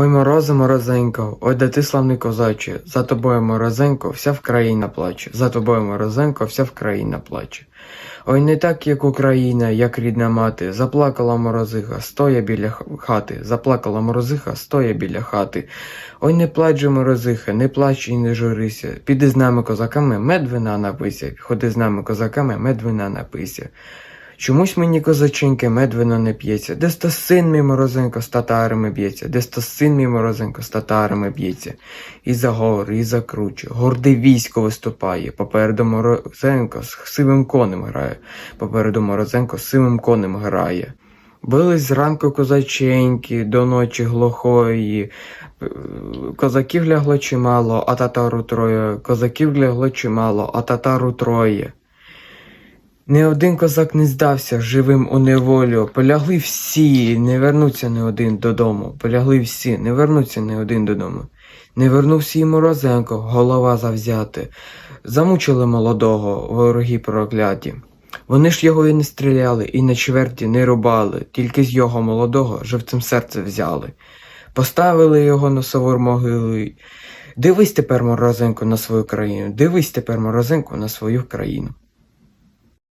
Ой, морозе, морозенько, ой, да ти славний козаче, за тобою морозенько, вся Вкраїна плаче, за тобою морозенко, вся Вкраїна плаче. Ой, не так, як Україна, як рідна мати, заплакала морозиха, стоя біля хати, заплакала морозиха, стоя біля хати. Ой, не плач же, морозиха, не плач і не журися, піди з нами козаками, мед вина напися, ходи з нами козаками, мед вина напися. Чомусь мені козаченьки медвино не п'ється, десь то син мій морозенко з татарами б'ється, десь то син мій морозенко з татарами б'ється. І за гори, і за круче, горде військо виступає, попереду морозенко з сивим конем грає, попереду морозенко з сивим конем грає. Бились зранку козаченьки до ночі глухої, козаків лягло чимало, а татару троє, козаків лягло чимало, а татару троє. Не один козак не здався живим у неволю. Полягли всі, не вернуться не один додому. Полягли всі, не вернуться не один додому. Не вернувся і Морозенко, голова завзяти. Замучили молодого, вороги прокляті. Вони ж його і не стріляли, і на чверті не рубали, тільки з його молодого живцем серце взяли. Поставили його на совор могили. Дивись тепер, Морозенко, на свою країну, дивись тепер, Морозенко, на свою країну.